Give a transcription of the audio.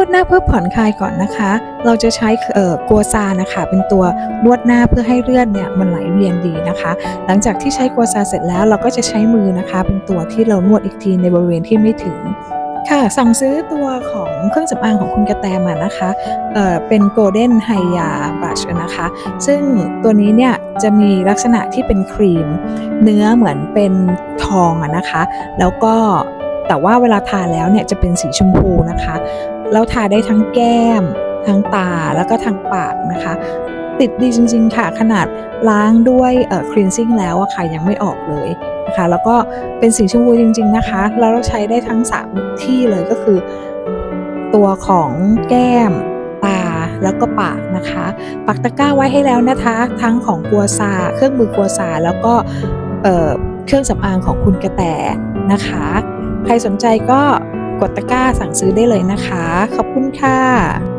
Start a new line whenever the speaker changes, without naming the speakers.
วดหน้าเพื่อผ่อนคลายก่อนนะคะ เราจะใช้เอ่อกัวซานะคะ เป็นตัวนวดหน้าเพื่อให้เลือดเนี่ยมันไหลเวียนดีนะคะ หลังจากที่ใช้กัวซาเสร็จแล้วเราก็จะใช้มือนะคะ เป็นตัวที่เรานวดอีกทีในบริเวณที่ไม่ถึงค่ะสั่งซื้อตัวของเครื่องสำอางของคุณกระแตมานะคะเอ่อเป็น Golden h y a Brush นะคะ ซึ่งตัวนี้เนี่ยจะมีลักษณะที่เป็นครีม เนื้อเหมือนเป็นทองอะนะคะ แล้วก็ แต่ว่าเวลาทาแล้วเนี่ยจะเป็นสีชมพูนะคะแล้วทาได้ทั้งแก้ม ทั้งตาแล้วก็ทางปากนะคะ ติดดีจริงๆค่ะ ขนาดล้างด้วยเอ่อ cleansing แล้วอะค่ะยังไม่ออกเลยนะคะ แล้วก็เป็นสีชมพูจริง ๆนะคะ แล้วเราใช้ได้ทั้ง 3 ที่เลยก็คือ ตัวของแก้มตาแล้วก็ปากนะคะ ปักตะกร้าไว้ให้แล้วนะคะ ทั้งของกัวซา เครื่องมือกัวซา แล้วก็เเครื่องสำอางของคุณกระแตนะคะ ใครสนใจก็กดตะกร้าสั่งซื้อได้เลยนะคะ ขอบคุณค่ะ